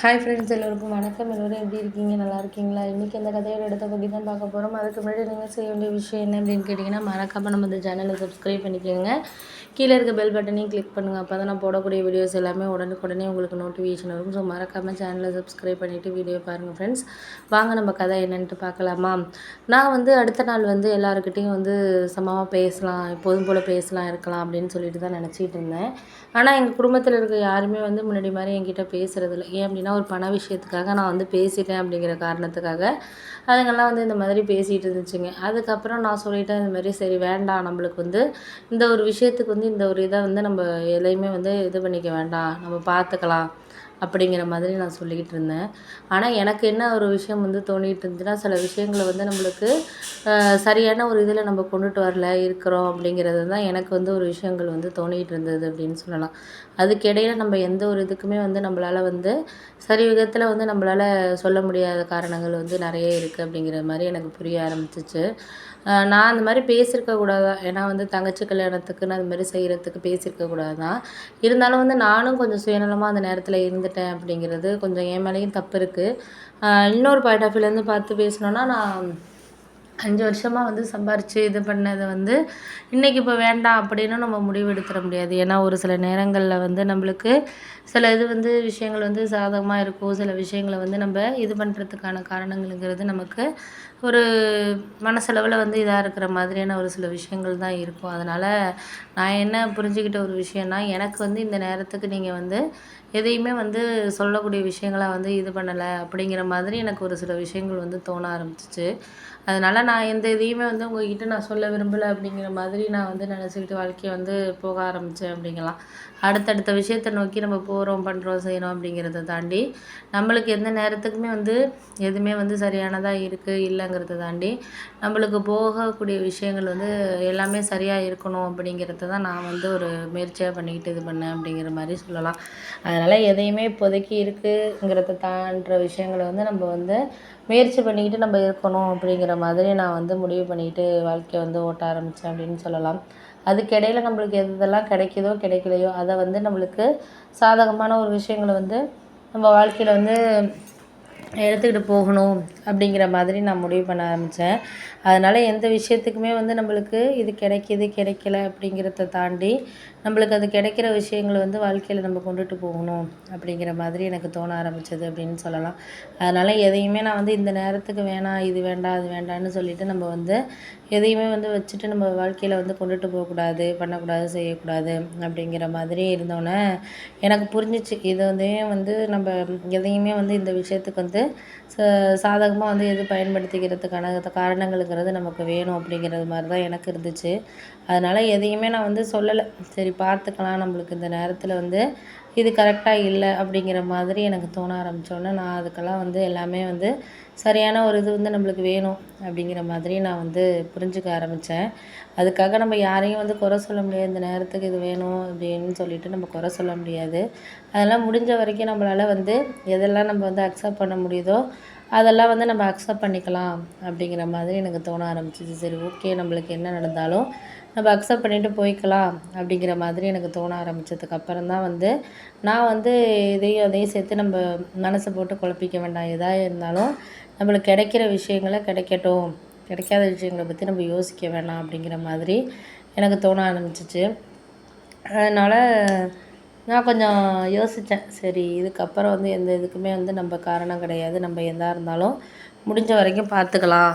Hi friends எல்லோருக்கும் வணக்கம். எல்லோரும் எப்படி இருக்கீங்க? நல்லா இருக்கீங்களா? இன்றைக்கி அந்த கதையோட இடத்த பற்றி தான் பார்க்க போகிறோம் அதுக்கு முன்னாடி நீங்கள் செய்ய வேண்டிய விஷயம் என்ன அப்படின்னு கேட்டிங்கன்னா மறக்காமல் நம்ம இந்த சேனலை சப்ஸ்கிரைப் பண்ணிக்கோங்க. கீழே இருக்க பெல் பட்டனையும் கிளிக் பண்ணுங்கள் அப்போ தான் நான் போடக்கூடிய வீடியோஸ் எல்லாமே உடனுக்குடனே உங்களுக்கு நோட்டிஃபிகேஷன் வரும். ஸோ மறக்காமல் சேனலை சப்ஸ்கிரைப் பண்ணிவிட்டு வீடியோ பாருங்கள் ஃப்ரெண்ட்ஸ் வாங்க நம்ம கதை என்னன்ட்டு பார்க்கலாமா? நான் வந்து அடுத்த நாள் வந்து எல்லாருக்கிட்டேயும் வந்து சமமாக பேசலாம் எப்போதும் போல் பேசலாம் இருக்கலாம் அப்படின்னு சொல்லிட்டு தான் நினச்சிட்டு இருந்தேன். ஆனால் எங்கள் குடும்பத்தில் இருக்க யாருமே வந்து முன்னாடி மாதிரி என்கிட்ட பேசுகிறதில்ல ஏன் அப்படின்னா ஒரு பண விஷயத்துக்காக நான் வந்து பேசிட்டேன் அப்படிங்கிற காரணத்துக்காக அதுங்கெல்லாம் வந்து இந்த மாதிரி பேசிகிட்டு இருந்துச்சுங்க. அதுக்கப்புறம் நான் சொல்லிட்டேன் இந்த மாதிரி சரி வேண்டாம். நம்மளுக்கு வந்து இந்த ஒரு விஷயத்துக்கு வந்து இந்த ஒரு இதை வந்து நம்ம எதையுமே வந்து இது பண்ணிக்க வேண்டாம். நம்ம பார்த்துக்கலாம். அப்படிங்கிற மாதிரி நான் சொல்லிக்கிட்டு இருந்தேன். ஆனால் எனக்கு என்ன ஒரு விஷயம் வந்து தோணிகிட்டு இருந்துச்சுன்னா சில விஷயங்களை வந்து நம்மளுக்கு சரியான ஒரு இதில் நம்ம கொண்டுட்டு வரல இருக்கிறோம் அப்படிங்கிறது தான் எனக்கு வந்து ஒரு விஷயங்கள் வந்து தோணிகிட்டு இருந்தது அப்படின்னு சொல்லலாம். அதுக்கிடையில் நம்ம எந்த ஒரு இதுக்குமே வந்து நம்மளால் வந்து சரி விதத்தில் வந்து நம்மளால் சொல்ல முடியாத காரணங்கள் வந்து நிறைய இருக்குது அப்படிங்கிற மாதிரி எனக்கு புரிய ஆரம்பிச்சிச்சு. நான் அந்த மாதிரி பேசியிருக்க கூடாதா? ஏன்னா வந்து தங்கச்சி கல்யாணத்துக்கு நான் அந்த மாதிரி செய்கிறதுக்கு பேசியிருக்க கூடாதான் இருந்தாலும் வந்து நானும் கொஞ்சம் சுயநலமாக அந்த நேரத்தில் இருந்துட்டேன் அப்படிங்கிறது கொஞ்சம் என் மேலேயும் தப்பு இருக்குது இன்னொரு பாயிண்ட் ஆஃப் வியூலேருந்து பார்த்து பேசணுன்னா நான் அஞ்சு வருஷமாக வந்து சம்பாரித்து இது பண்ணதை வந்து இன்றைக்கி இப்போ வேண்டாம் அப்படின்னு நம்ம முடிவு எடுத்துட முடியாது. ஏன்னா ஒரு சில நேரங்களில் வந்து நம்மளுக்கு சில இது வந்து விஷயங்கள் வந்து சாதகமாக இருக்கும். சில விஷயங்களை வந்து நம்ம இது பண்ணுறதுக்கான காரணங்கள்ங்கிறது நமக்கு ஒரு மனசளவில் வந்து இதாக இருக்கிற மாதிரியான ஒரு சில விஷயங்கள் தான் இருக்கும். அதனால் நான் என்ன புரிஞ்சுக்கிட்ட ஒரு விஷயம்னா எனக்கு வந்து இந்த நேரத்துக்கு நீங்கள் வந்து எதையுமே வந்து சொல்லக்கூடிய விஷயங்களாக வந்து இது பண்ணலை அப்படிங்கிற மாதிரி எனக்கு ஒரு சில விஷயங்கள் வந்து தோண ஆரம்பிச்சிச்சு. அதனால் நான் எந்த இதையுமே வந்து உங்ககிட்ட நான் சொல்ல விரும்பலை அப்படிங்கிற மாதிரி நான் வந்து நினச்சிக்கிட்டு வாழ்க்கையை வந்து போக ஆரம்பித்தேன் அப்படிங்கலாம். அடுத்தடுத்த விஷயத்தை நோக்கி நம்ம போகிறோம் பண்ணுறோம் செய்கிறோம் அப்படிங்கிறத தாண்டி நம்மளுக்கு எந்த நேரத்துக்குமே வந்து எதுவுமே வந்து சரியானதாக இருக்குது இல்லைங்கிறத தாண்டி நம்மளுக்கு போகக்கூடிய விஷயங்கள் வந்து எல்லாமே சரியாக இருக்கணும் அப்படிங்கிறத தான் நான் வந்து ஒரு முயற்சியாக பண்ணிக்கிட்டு இது பண்ணேன் அப்படிங்கிற மாதிரி சொல்லலாம். அதனால் எதையுமே இப்போதைக்கு இருக்குங்கிறத தாண்டுற விஷயங்களை வந்து நம்ம வந்து முயற்சி பண்ணிக்கிட்டு நம்ம இருக்கணும் அப்படிங்கிற மாதிரி நான் வந்து முடிவு பண்ணிக்கிட்டு வாழ்க்கையை வந்து ஓட்ட ஆரம்பித்தேன் அப்படின்னு சொல்லலாம். அதுக்கிடையில் நம்மளுக்கு எது எதெல்லாம் கிடைக்குதோ கிடைக்கலையோ அதை வந்து நம்மளுக்கு சாதகமான ஒரு விஷயங்களை வந்து நம்ம வாழ்க்கையில் வந்து எடுத்துக்கிட்டு போகணும் அப்படிங்கிற மாதிரி நான் முடிவு பண்ண ஆரம்பித்தேன் அதனால் எந்த விஷயத்துக்குமே வந்து நம்மளுக்கு இது கிடைக்கிது கிடைக்கல அப்படிங்கிறத தாண்டி நம்மளுக்கு அது கிடைக்கிற விஷயங்களை வந்து வாழ்க்கையில் நம்ம கொண்டுட்டு போகணும் அப்படிங்கிற மாதிரி எனக்கு தோண ஆரம்பித்தது அப்படின்னு சொல்லலாம். அதனால் எதையுமே நான் வந்து இந்த நேரத்துக்கு வேணாம் இது வேண்டாம் அது வேண்டான்னு சொல்லிட்டு நம்ம வந்து எதையுமே வந்து வச்சுட்டு நம்ம வாழ்க்கையில் வந்து கொண்டுட்டு போகக்கூடாது பண்ணக்கூடாது செய்யக்கூடாது அப்படிங்கிற மாதிரி இருந்தோன்னே எனக்கு புரிஞ்சிச்சு. இது வந்து வந்து நம்ம எதையுமே வந்து இந்த விஷயத்துக்கு வந்து சாதகமாக வந்து எது பயன்படுத்திக்கிறதுக்கான காரணங்களுங்கிறது நமக்கு வேணும் அப்படிங்கிறது மாதிரி தான் எனக்கு இருந்துச்சு. அதனால் எதையுமே நான் வந்து சொல்லலை. சரி பார்த்துக்கலாம் நம்மளுக்கு இந்த நேரத்தில் வந்து இது கரெக்டாக இல்லை அப்படிங்கிற மாதிரி எனக்கு தோண ஆரம்பித்தோன்னே நான் அதுக்கெல்லாம் வந்து எல்லாமே வந்து சரியான ஒரு இது வந்து நம்மளுக்கு வேணும் அப்படிங்கிற மாதிரி நான் வந்து புரிஞ்சுக்க ஆரம்பித்தேன் அதுக்காக நம்ம யாரையும் வந்து குறை சொல்ல முடியாது இந்த நேரத்துக்கு இது வேணும் அப்படின்னு சொல்லிட்டு நம்ம குறை சொல்ல முடியாது. அதெல்லாம் முடிஞ்ச வரைக்கும் நம்மளால் வந்து எதெல்லாம் நம்ம வந்து அக்செப்ட் பண்ண முடியுதோ அதெல்லாம் வந்து நம்ம அக்செப்ட் பண்ணிக்கலாம் அப்படிங்கிற மாதிரி எனக்கு தோண ஆரம்பிச்சிச்சு. சரி ஓகே நம்மளுக்கு என்ன நடந்தாலும் நம்ம அக்செப்ட் பண்ணிவிட்டு போய்க்கலாம் அப்படிங்கிற மாதிரி எனக்கு தோண ஆரம்பித்ததுக்கு அப்புறம் தான் வந்து நான் வந்து இதையும் அதையும் சேர்த்து நம்ம மனசை போட்டு குழப்பிக்க வேண்டாம். எதாக இருந்தாலும் நம்மளுக்கு கிடைக்கிற விஷயங்களை கிடைக்கட்டும். கிடைக்காத விஷயங்களை பற்றி நம்ம யோசிக்க வேணாம் அப்படிங்கிற மாதிரி எனக்கு தோண ஆரம்பிச்சிச்சு. அதனால் நான் கொஞ்சம் யோசித்தேன் சரி இதுக்கப்புறம் வந்து எந்த இதுக்குமே வந்து நம்ம காரணம் கிடையாது. நம்ம எதாக இருந்தாலும் முடிஞ்ச வரைக்கும் பார்த்துக்கலாம்.